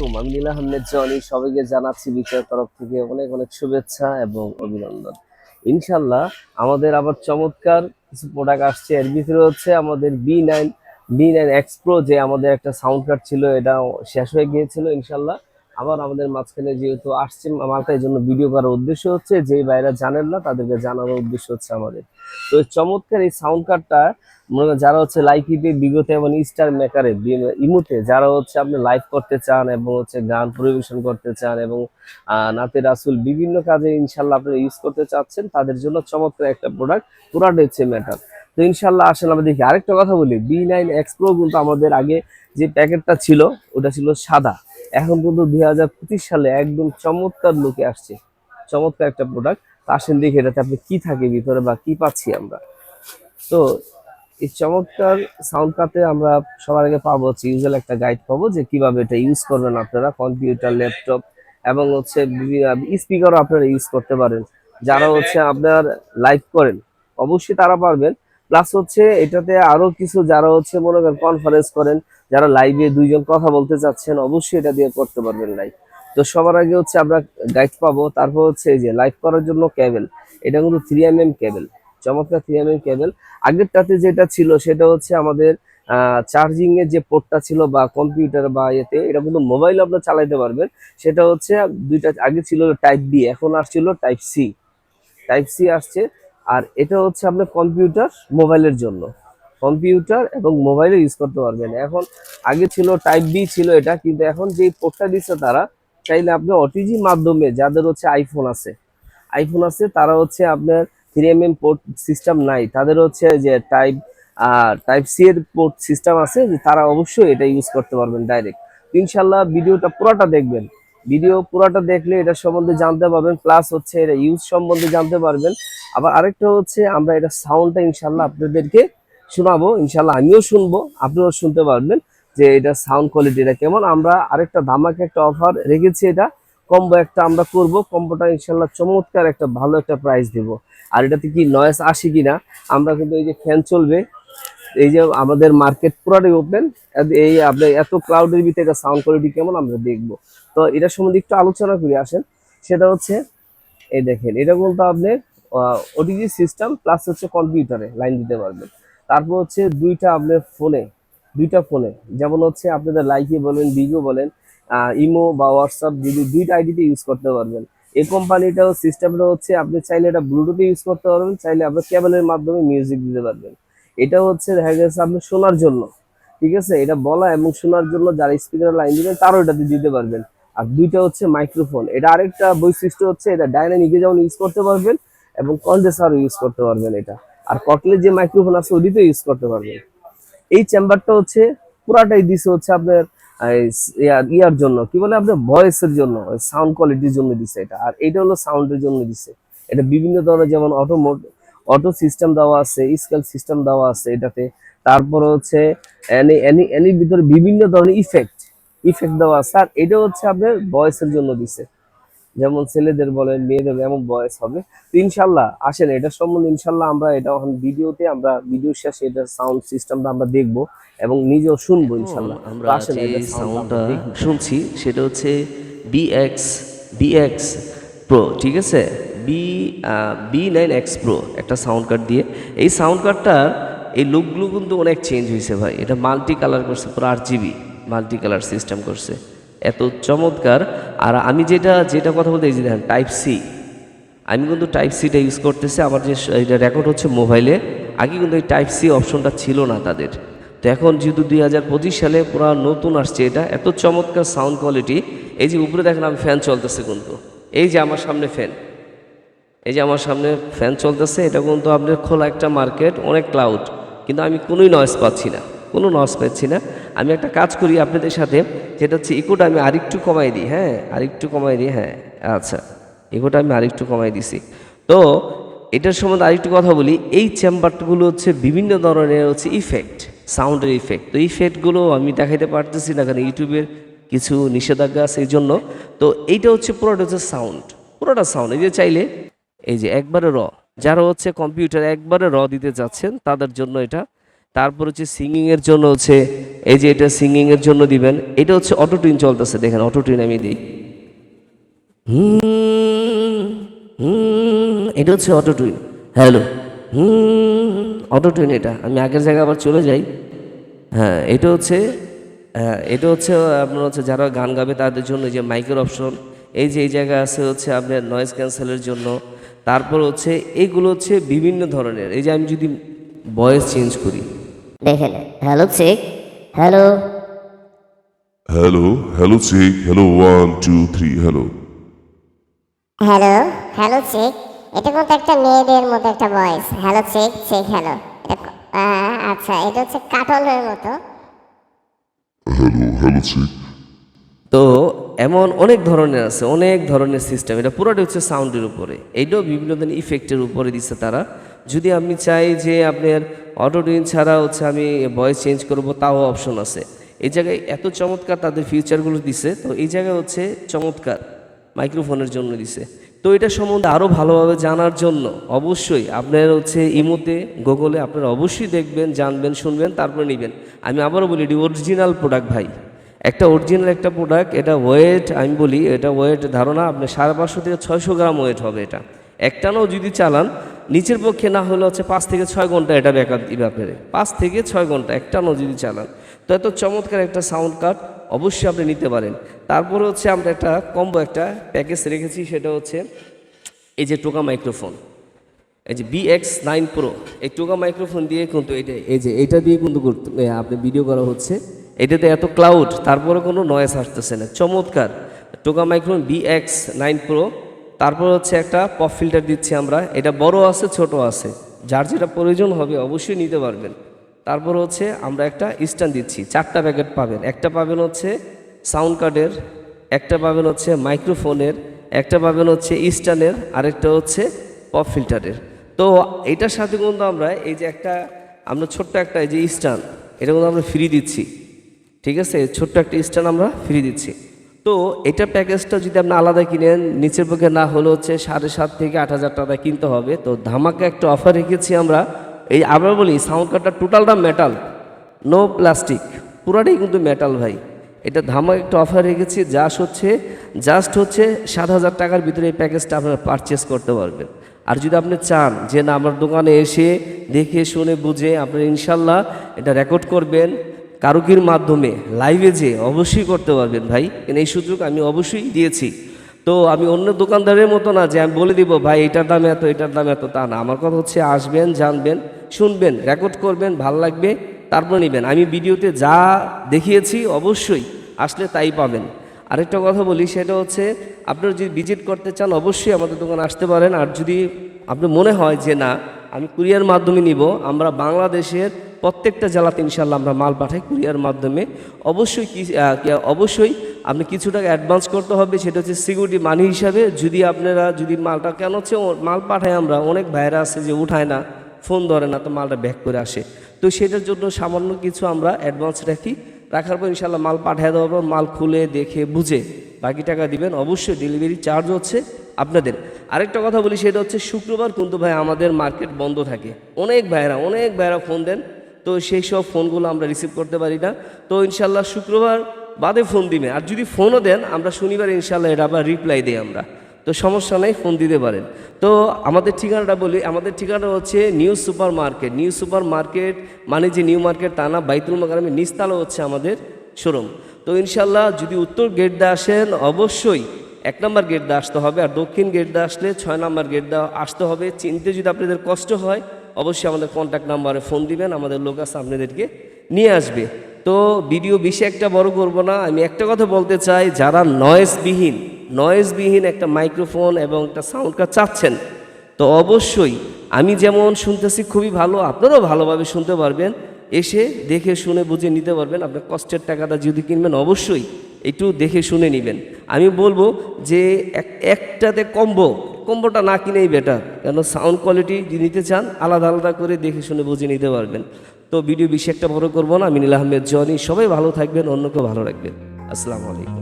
আলাইকুম। আমি নীলা আহমেদ জনি সবাইকে জানাচ্ছি বিচার তরফ থেকে অনেক অনেক শুভেচ্ছা এবং অভিনন্দন। ইনশাল্লাহ আমাদের আবার চমৎকার কিছু প্রোডাক্ট আসছে। এর ভিতরে হচ্ছে আমাদের B nine B nine X pro যে আমাদের একটা সাউন্ড কার্ড ছিল, এটা শেষ হয়ে গিয়েছিল ইনশাল্লাহ আবার আমাদের মাঝখানে যেহেতু আসছে মালটা, এই জন্য ভিডিও করার উদ্দেশ্য হচ্ছে যে বাইরা জানেন না, তাদেরকে জানানোর উদ্দেশ্য হচ্ছে আমাদের। তো চমৎকার এই সাউন্ড কার্ডটা যারা হচ্ছে লাইকিতে বিগত এবং স্টার মেকারে ইমুতে, যারা হচ্ছে আপনি লাইভ করতে চান এবং হচ্ছে গান পরিবেশন করতে চান এবং নাতে রাসুল বিভিন্ন কাজে ইনশাল্লাহ আপনি ইউজ করতে চাচ্ছেন, তাদের জন্য চমৎকার একটা প্রোডাক্ট পুরাটা হচ্ছে ম্যাটার তো ইনশাল্লাহ আসেন, আমরা দেখি আরেকটা কথা বলি বি নাইন এক্সপ্রো কিন্তু আমাদের আগে যে প্যাকেটটা ছিল, ওটা ছিল সাদা। এখন কিন্তু দুই হাজার পঁচিশ সালে একদম চমৎকার লুকে আসছে। চমৎকার একটা প্রোডাক্ট আসেন দেখি এটাতে আপনি কি থাকে ভিতরে বা কি পাচ্ছি আমরা। তো এই চমৎকার সাউন্ড কাতে আমরা সবার আগে পাবো হচ্ছে ইউজুয়াল একটা গাইড পাবো যে কীভাবে এটা ইউজ করবেন আপনারা কম্পিউটার ল্যাপটপ এবং হচ্ছে স্পিকারও আপনারা ইউজ করতে পারেন। যারা হচ্ছে আপনার লাইভ করেন, অবশ্যই তারা পারবেন। প্লাস হচ্ছে এটাতে আরও কিছু যারা হচ্ছে মনে করেন কনফারেন্স করেন, যারা লাইভে দুইজন কথা বলতে চাচ্ছেন, অবশ্যই এটা দিয়ে করতে পারবেন লাইভ তো সবার আগে হচ্ছে আমরা গাইড পাবো, তারপর হচ্ছে এই যে লাইভ করার জন্য কেবল এটা কিন্তু থ্রি এম এম কেবল চমৎকার থ্রি এম এম কেবল আগেরটাতে যেটা ছিল সেটা হচ্ছে আমাদের চার্জিং এর যে পোর্টটা ছিল বা কম্পিউটার বা এতে, এটা কিন্তু মোবাইল আপনার চালাইতে পারবেন। সেটা হচ্ছে দুইটা, আগে ছিল টাইপ বি এখন আসছিল টাইপ সি টাইপ সি আসছে আর এটা হচ্ছে আপনার কম্পিউটার মোবাইলের জন্য। কম্পিউটার এবং মোবাইলে ইউজ করতে পারবেন। এখন আগে ছিল টাইপ বি ছিল এটা, কিন্তু এখন যে পোর্টটা দিচ্ছে তারা, চাইলে আপনি ওটিজি মাধ্যমে যাদের হচ্ছে আইফোন আছে আইফোন আছে, তারা হচ্ছে আপনার three M M port system নাই। তাদের হচ্ছে যে টাইপ টাইপ সি এর পোর্ট সিস্টেম আছে তারা অবশ্যই এটা ইউজ করতে পারবেন ডাইরেক্ট ইনশাল্লাহ ভিডিওটা পুরোটা দেখবেন। ভিডিও পুরোটা দেখলে এটা সম্বন্ধে জানতে পারবেন প্লাস হচ্ছে এটা ইউজ সম্বন্ধে জানতে পারবেন। আবার আরেকটা হচ্ছে, আমরা এটা সাউন্ডটা ইনশাল্লাহ আপনাদেরকে শোনাবো ইনশাল্লাহ আমিও শুনব, আপনিও শুনতে পারবেন যে এটা সাউন্ড কোয়ালিটিটা কেমন। আমরা আরেকটা ধামাকে একটা অফার রেখেছি এটা কম্বো একটা আমরা করব কম্বোটা ইনশাল্লাহ চমৎকার একটা ভালো একটা প্রাইস দিব। আর এটাতে কি নয়েস আসে কিনা, আমরা কিন্তু এই যে ফ্যান চলবে এই যে আমাদের মার্কেট পুরাটাই ওপেন এই আপনার এত ক্লাউডের ভিতরে এটা সাউন্ড কোয়ালিটি কেমন আমরা দেখব। তো এটার সম্বন্ধে একটু আলোচনা করে আসেন। সেটা হচ্ছে, এই দেখেন, এটা বলতে আপনি ওটিজি সিস্টেম প্লাস হচ্ছে কম্পিউটারে লাইন দিতে পারবেন। তারপর হচ্ছে দুইটা আপনার ফোনে দুইটা ফোনে যেমন হচ্ছে আপনাদের লাইকে বলেন বিগো বলেন ইমো বা হোয়াটসঅ্যাপ যদি দুইটা আইডিতে ইউজ করতে পারবেন। এই কোম্পানিটাও সিস্টেমটা হচ্ছে আপনি চাইলে এটা ব্লুটুথে ইউজ করতে পারবেন, চাইলে আপনি কেবলের মাধ্যমে মিউজিক দিতে পারবেন। এটা হচ্ছে দেখা গেছে আপনি শোনার জন্য, ঠিক আছে? এটা বলা এবং শোনার জন্য যারা স্পিকার লাইন দিবেন তারও এটাতে দিতে পারবেন। আর দুইটা হচ্ছে মাইক্রোফোন এটা আরেকটা বৈশিষ্ট্য হচ্ছে এটা ডাইনামিকে যেমন ইউজ করতে পারবেন এবং কন্ডেন্সারও ইউজ করতে পারবেন এটা। আর কটলের যে মাইক্রোফোন আছে ওটিতেও ইউজ করতে পারবেন। এই চেম্বারটা হচ্ছে, পুরাটাই দিছে হচ্ছে আপনার ইয়ার জন্য। কি বলে আপনার? ভয়েসের জন্য সাউন্ড কোয়ালিটির জন্য দিছে এটা। আর এটা হলো সাউন্ডের জন্য দিছে। এটা বিভিন্ন ধরনের যেমন অটো অটো সিস্টেম দেওয়া আছে স্কেল সিস্টেম দেওয়া আছে এটাতে। তারপর হচ্ছে এনি এনি এনির ভিতরে বিভিন্ন ধরনের ইফেক্ট ইফেক্ট দেওয়া আছে। আর এটা হচ্ছে আপনার ভয়েসের জন্য দিছে। যেমন ছেলেদের বলেন মেয়েদের এমন বয়স হবে। তো ইনশাল্লাহ আসেন এটা সম্বন্ধে ইনশাল্লাহ আমরা এটা এখন ভিডিওতে আমরা ভিডিও শেষে এটার সাউন্ড সিস্টেমটা আমরা দেখব এবং নিজেও শুনব ইনশাল্লাহ। আমরা আসেন sound সাউন্ডটা শুনছি সেটা হচ্ছে বিএক্স বিএক্স প্রো ঠিক আছে? B B nine X pro একটা সাউন্ড কার্ড দিয়ে। এই সাউন্ড কার্ডটার এই লুকগুলো কিন্তু অনেক চেঞ্জ হয়েছে ভাই। এটা মাল্টি কালার করছে, পুরো আট জিবি মাল্টি কালার সিস্টেম করছে। এত চমৎকার। আর আমি যেটা যেটা কথা বলতে যে দেখেন টাইপ সি আমি কিন্তু টাইপ সিটা ইউজ করতেছি। আমার যে এটা রেকর্ড হচ্ছে মোবাইলে আগে কিন্তু এই টাইপ সি অপশনটা ছিল না তাদের। তো এখন যেহেতু দুই হাজার পঁচিশ সালে পুরো নতুন আসছে এটা, এত চমৎকার সাউন্ড কোয়ালিটি এই যে উপরে দেখেন আমি ফ্যান চলতেছে কিন্তু। এই যে আমার সামনে ফ্যান এই যে আমার সামনে ফ্যান চলতেছে, এটা কিন্তু আপনার খোলা একটা মার্কেট অনেক ক্লাউড কিন্তু আমি কোনোই নয়েস পাচ্ছি না, কোনো নয়েস পাচ্ছি না। আমি একটা কাজ করি আপনাদের সাথে, যেটা হচ্ছে ইকোটা আমি আরেকটু কমাই দিই হ্যাঁ আরেকটু কমাই দিই হ্যাঁ আচ্ছা ইকোটা আমি আরেকটু কমাই দিছি। তো, এটার সম্বন্ধে আরেকটু কথা বলি, এই চেম্বারগুলো হচ্ছে বিভিন্ন ধরনের হচ্ছে ইফেক্ট সাউন্ডের ইফেক্ট তো ইফেক্টগুলো আমি দেখাইতে পারতেছি না, কারণ ইউটিউবের কিছু নিষেধাজ্ঞা আছে এই জন্য। তো এইটা হচ্ছে পুরোটা হচ্ছে সাউন্ড পুরোটা সাউন্ড এই যে চাইলে এই যে একবারে র, যারা হচ্ছে কম্পিউটার একবারে র দিতে যাচ্ছেন তাদের জন্য এটা। তারপর হচ্ছে সিঙ্গিং এর জন্য হচ্ছে, এই যে এটা সিঙ্গিং এর জন্য দিবেন, এটা হচ্ছে অটো টিউন চলতেছে, দেখেন অটো টিউন আমি দিই। এটা হচ্ছে auto twin hello auto twin এটা। আমি আগের জায়গায় আবার চলে যাই। হ্যাঁ এটা হচ্ছে হ্যাঁ এটা হচ্ছে আপনার হচ্ছে যারা গান গাবে তাদের জন্য যে মাইকের অপশন, এই যে এই জায়গায় আছে হচ্ছে আপনার নয়েজ ক্যান্সেলের জন্য। তারপর হচ্ছে এগুলো হচ্ছে বিভিন্ন ধরনের এই যে আমি যদি ভয়েস চেঞ্জ করি দেখেন hello check hello hello hello check. Hello one, two, three. Hello. Hello hello check এটা কিন্তু একটা মেয়েদের মতো একটা voice hello check check hello আচ্ছা এটা হচ্ছে কাটলের মতো Hello, hello, check. তো এমন অনেক ধরনের আছে, অনেক ধরনের সিস্টেম এটা পুরোটা হচ্ছে সাউন্ডের উপরে। এইটাও বিভিন্ন ধরনের ইফেক্টের উপরে দিচ্ছে তারা। যদি আপনি চাই যে আপনার অটো টিউন ছাড়া হচ্ছে আমি ভয়েস চেঞ্জ করব, তাও অপশন আছে। এই জায়গায় এত চমৎকার তাদের ফিউচারগুলো দিছে, তো এই জায়গায় হচ্ছে চমৎকার মাইক্রোফোনের জন্য দিছে। তো এটা সম্বন্ধে আরও ভালোভাবে জানার জন্য অবশ্যই আপনার হচ্ছে ইমোতে, গুগলে আপনারা অবশ্যই দেখবেন, জানবেন, শুনবেন, তারপরে নেবেন। আমি আবারও বলি, এটি অরিজিনাল প্রোডাক্ট ভাই। একটা অরিজিনাল একটা প্রোডাক্ট এটা ওয়েট আমি বলি, এটা ওয়েট ধারণা আপনার সাড়ে পাঁচশো থেকে ছয়শো গ্রাম ওয়েট হবে এটা। একটানাও যদি চালান, নিচের পক্ষে না হলে হচ্ছে পাঁচ থেকে ছয় ঘণ্টা এটা ব্যাকআপ দিবে আপনার পাঁচ থেকে ছয় ঘণ্টা একটানাও যদি চালান, তো এত চমৎকার একটা সাউন্ড কার্ড অবশ্যই আপনি নিতে পারেন। তারপরে হচ্ছে আমরা একটা কম্বো একটা প্যাকেজ রেখেছি, সেটা হচ্ছে এই যে টোকা মাইক্রোফোন এই যে বি এক্স নাইন প্রো এই টোকা মাইক্রোফোন দিয়ে কিন্তু এটা, এই যে এটা দিয়ে কিন্তু আপনি ভিডিও করা হচ্ছে। এটাতে এত ক্লাউড তারপরে কোনো নয়েস আসতেছে না। চমৎকার। টোকা microphone B X nine pro তারপর হচ্ছে একটা পপ ফিল্টার দিচ্ছি আমরা। এটা বড় আছে, ছোট আছে। যার যেটা প্রয়োজন হবে অবশ্যই নিতে পারবেন। তারপর হচ্ছে আমরা একটা স্ট্যান্ড দিচ্ছি। চারটা প্যাকেট পাবেন। একটা পাবেন হচ্ছে সাউন্ড কার্ডের একটা পাবেন হচ্ছে মাইক্রোফোনের একটা পাবেন হচ্ছে স্ট্যান্ডের আরেকটা হচ্ছে পপ ফিল্টারের তো এটার সাথে কিন্তু আমরা এই যে একটা, আমরা ছোট্ট একটা এই যে স্ট্যান্ড এটা কিন্তু আমরা ফ্রি দিচ্ছি। ঠিক আছে? ছোট্ট একটা স্ট্যান্ড আমরা ফ্রি দিচ্ছি। তো এটা প্যাকেজটা যদি আপনি আলাদা কিনেন, নিচের পক্ষে না হলে হচ্ছে সাড়ে সাত থেকে আট হাজার টাকা কিনতে হবে। তো ধামাকা একটা অফার রেখেছি আমরা। এই আমরা বলি সাউন্ড কার্ডটা টোটালটা মেটাল নো প্লাস্টিক পুরাটাই কিন্তু মেটাল ভাই। এটা ধামাকা একটা অফার রেখেছি জাস্ট হচ্ছে জাস্ট হচ্ছে সাত হাজার টাকার ভিতরে এই প্যাকেজটা আপনারা পারচেস করতে পারবেন। আর যদি আপনি চান যে না, আমার দোকানে এসে দেখে, শুনে, বুঝে আপনি ইনশাল্লাহ এটা রেকর্ড করবেন। কারুকির মাধ্যমে লাইভে যে অবশ্যই করতে পারবেন ভাই। এই সুযোগ আমি অবশ্যই দিয়েছি। তো আমি অন্য দোকানদারের মতো না যে আমি বলে দিব, ভাই, এটার দাম এত, এটার দাম এত। তা না, আমার কথা হচ্ছে আসবেন, জানবেন, শুনবেন রেকর্ড করবেন, ভালো লাগবে, তারপর নেবেন। আমি ভিডিওতে যা দেখিয়েছি অবশ্যই আসলে তাই পাবেন। আরেকটা কথা বলি, সেটা হচ্ছে আপনারা যদি ভিজিট করতে চান, অবশ্যই আমাদের দোকানে আসতে পারেন। আর যদি আপনার মনে হয় যে না, আমি কুরিয়ার মাধ্যমে নিব, আমরা বাংলাদেশের প্রত্যেকটা জেলাতে ইনশাল্লাহ আমরা মাল পাঠাই কুরিয়ার মাধ্যমে। অবশ্যই কি অবশ্যই আপনি কিছু টাকা অ্যাডভান্স করতে হবে, সেটা হচ্ছে সিকিউরিটি মানি হিসাবে। যদি আপনারা, যদি মালটা কেন হচ্ছে মাল পাঠায় আমরা, অনেক ভাইরা আছে যে উঠায় না ফোন ধরে না, তো মালটা ব্যাক করে আসে। তো সেটার জন্য সামান্য কিছু আমরা অ্যাডভান্স রাখি। রাখার পর ইনশাল্লাহ মাল পাঠিয়ে দেওয়ার পর মাল খুলে দেখে বুঝে, বাকি টাকা দিবেন। অবশ্যই ডেলিভারি চার্জ হচ্ছে আপনাদের। আরেকটা কথা বলি, সেটা হচ্ছে শুক্রবার কিন্তু ভাই আমাদের মার্কেট বন্ধ থাকে। অনেক ভাইরা অনেক ভাইরা ফোন দেন। তো সেই সব ফোনগুলো আমরা রিসিভ করতে পারি না। তো ইনশাল্লাহ শুক্রবার বাদে ফোন দিবে। আর যদি ফোনও দেন, আমরা শনিবার ইনশাল্লাহ এটা আবার রিপ্লাই দিই আমরা। তো সমস্যা নেই, ফোন দিতে পারেন। তো আমাদের ঠিকানাটা বলি, আমাদের ঠিকানা হচ্ছে new super market. New super market মানে যে নিউ মার্কেট, তা না, বাইতুল মাকারামের নিস্তালও হচ্ছে আমাদের শোরুম। তো ইনশাল্লাহ যদি উত্তর গেট দিয়ে আসেন, অবশ্যই এক নম্বর গেট দিয়ে আসতে হবে। আর দক্ষিণ গেট দিয়ে আসলে ছয় নম্বর গেট দিয়ে আসতে হবে। চিনতে যদি আপনাদের কষ্ট হয় অবশ্যই আমাদের কন্ট্যাক্ট নাম্বারে ফোন দিবেন, আমাদের লোক আছে, আপনাদেরকে নিয়ে আসবে। তো ভিডিও বেশি একটা বড় করব না, আমি একটা কথা বলতে চাই, যারা নয়েজবিহীন নয়েজবিহীন একটা মাইক্রোফোন এবং একটা সাউন্ড কার্ড চাচ্ছেন, তো অবশ্যই আমি যেমন শুনতেছি খুবই ভালো, আপনারাও ভালোভাবে শুনতে পারবেন, এসে দেখে শুনে বুঝে নিতে পারবেন, আপনার কষ্টের টাকাটা যদি কিনবেন, অবশ্যই একটু দেখে শুনে নেবেন। আমি বলব যে এক- একটাতে কম্বো কম্বোটা না কিনেই বেটার কেন সাউন্ড কোয়ালিটি যদি নিতে চান, আলাদা আলাদা করে দেখে শুনে বুঝে নিতে পারবেন। তো ভিডিও বেশি একটা বড় করব না। মিনিল আহমেদ, জনি, সবাই ভালো থাকবেন, অন্যকেও ভালো রাখবেন। আসসালামু আলাইকুম।